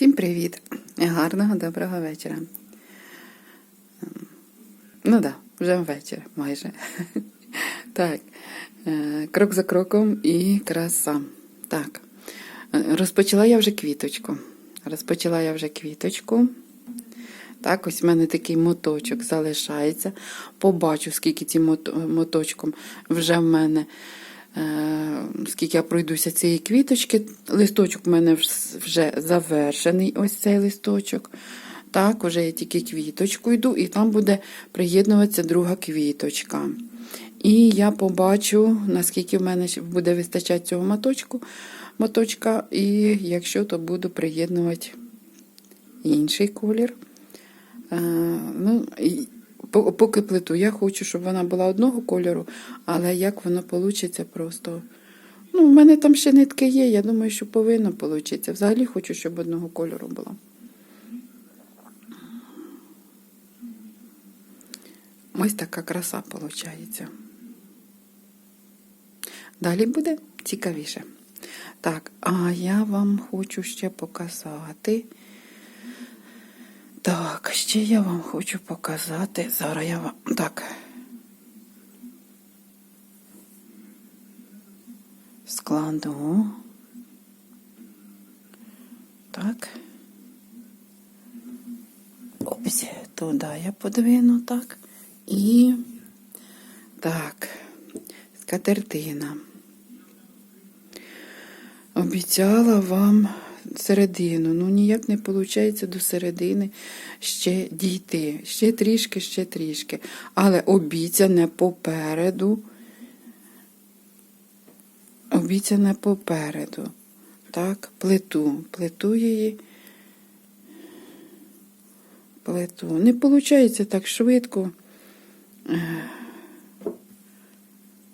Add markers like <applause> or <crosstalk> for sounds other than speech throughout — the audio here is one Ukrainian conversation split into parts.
Всім привіт! Гарного доброго вечора. Ну так, да, вже вечір майже. <laughs> Так, е, крок за кроком і краса. Так, е, розпочала я вже квіточку. Розпочала я вже квіточку. Так, ось в мене такий моточок залишається. Побачу, скільки цим моточком вже в мене, скільки я пройдуся цієї квіточки. Листочок в мене вже завершений, ось цей листочок. Так, вже я тільки квіточку йду, і там буде приєднуватися друга квіточка. І я побачу, наскільки в мене буде вистачати цього моточку, моточка, і якщо то буду приєднувати інший колір. Е, ну, поки плиту, я хочу, щоб вона була одного кольору, але як воно вийде просто. Ну, в мене там ще нитки є, я думаю, що повинно вийти. Взагалі хочу, щоб одного кольору було. Ось така краса виходить. Далі буде цікавіше. Так, а я вам хочу ще показати. Так, ще я вам хочу показати. Зараз я вам. Так. Складу. Так. Ось, туди я подвину, так. І так, скатертина. Обіцяла вам середину. Ну, ніяк не виходить до середини ще дійти. Ще трішки, ще трішки. Але обіцяне попереду. Обіцяне попереду. Так, плиту. Плиту її. Плиту. Не виходить так швидко.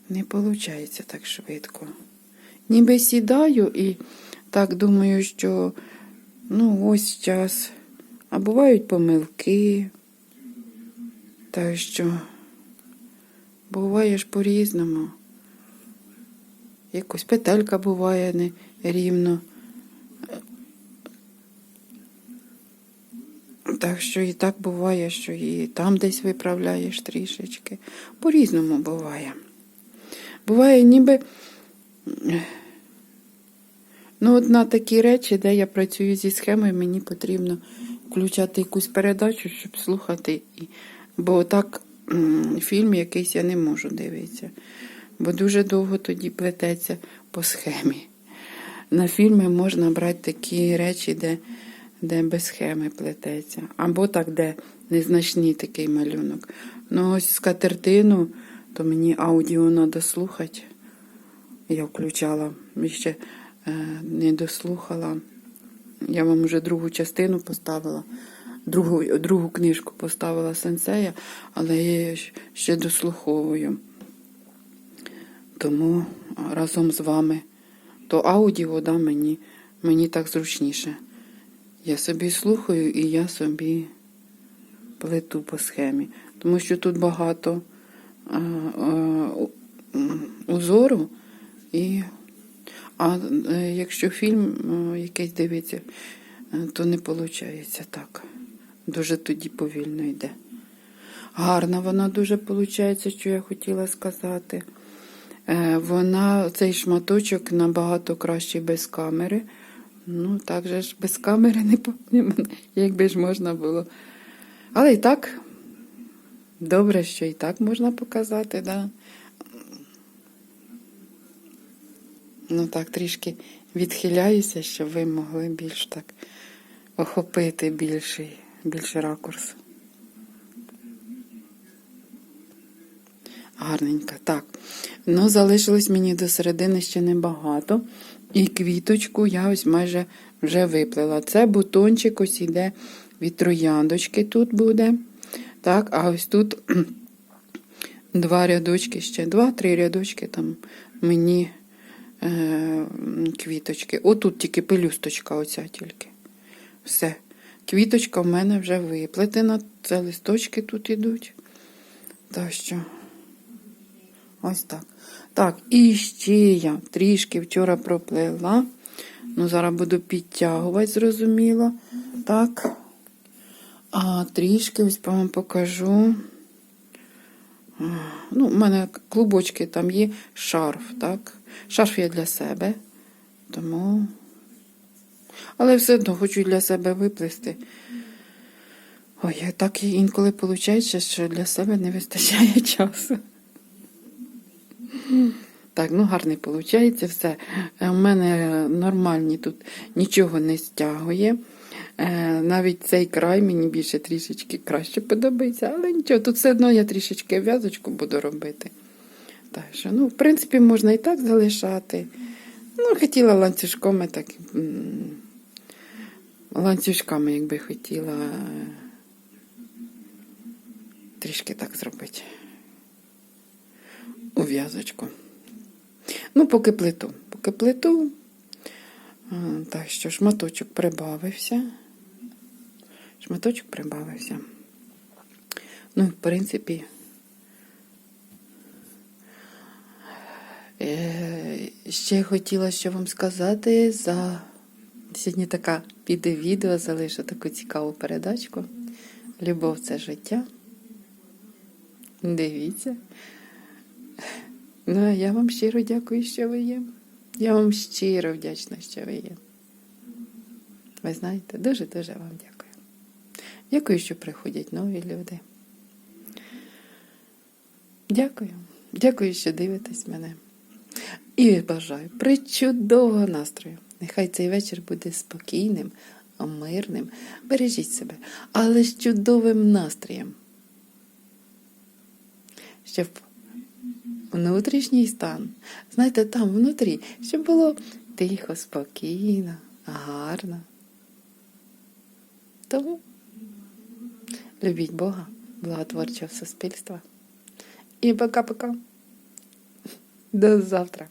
Не виходить так швидко. Ніби сідаю і так думаю, що ну ось час. А бувають помилки. Так що буває ж по-різному. Якось петелька буває не рівно. Так що і так буває, що і там десь виправляєш трішечки. По-різному буває. Буває ніби. Ну, от на такі речі, де я працюю зі схемою, мені потрібно включати якусь передачу, щоб слухати. Бо так фільм якийсь я не можу дивитися. Бо дуже довго тоді плететься по схемі. На фільми можна брати такі речі, де, де без схеми плететься. Або так, де незначний такий малюнок. Ну, ось скатертину, то мені аудіо треба слухати. Я включала, ще не дослухала. Я вам вже другу частину поставила, другу, другу книжку поставила сенсея, але я її ще дослуховую. Тому разом з вами то аудіо да, мені, мені так зручніше. Я собі слухаю і я собі плету по схемі. Тому що тут багато а, а, узору і. А е, якщо фільм е, якийсь дивиться, е, то не виходить так. Дуже тоді повільно йде. Гарна вона дуже виходить, що я хотіла сказати. Вона, цей шматочок набагато кращий без камери. Ну, так же ж без камери не якби ж можна було. Але і так, добре, що і так можна показати, да. Ну так, трішки відхиляюся, щоб ви могли більш так охопити більший, більший ракурс. Гарненько. Так. Ну, залишилось мені до середини ще небагато. І квіточку я ось майже вже виплела. Це бутончик ось іде від трояндочки тут буде. Так, а ось тут <clears throat> два рядочки ще, два-три рядочки там мені квіточки. Отут тільки пелюсточка, оця тільки. Все. Квіточка в мене вже виплетена. Це листочки тут ідуть. Так що, ось так. Так, і ще я трішки вчора проплела. Ну, зараз буду підтягувати, зрозуміло. Так. А трішки ось вам покажу. Ну, у мене клубочки там є шарф, так? Шарф я для себе. Тому. Але все одно хочу для себе виплести. Ой, так інколи виходить, що для себе не вистачає <laughs> часу. Так, ну гарний виходить все. У мене нормальні тут нічого не стягує. Е, Навіть цей край мені більше трішечки краще подобається, але нічого, тут все одно я трішечки в'язочку буду робити. Так що, ну, в принципі, можна і так залишати. Ну, хотіла ланцюжками так. Ланцюжками, якби хотіла е, трішки так зробити. У в'язочку. Ну, поки плиту. Поки плиту. Так що шматочок прибавився. Шматочок прибавився. Ну, в принципі. Е, Ще хотіла що вам сказати за сьогодні така піде відео, залишу таку цікаву передачку. Любов це життя. Дивіться. Ну, а я вам щиро дякую, що ви є. Я вам щиро вдячна, що ви є. Ви знаєте, дуже-дуже вам дякую. Дякую, що приходять нові люди. Дякую. Дякую, що дивитесь мене. І бажаю причудового настрою. Нехай цей вечір буде спокійним, мирним. Бережіть себе, але з чудовим настроєм. Щоб внутрішній стан, знаєте, там внутрі, щоб було тихо, спокійно, гарно. Тому любіть Бога, благотворчого суспільства. І пока-пока. До завтра.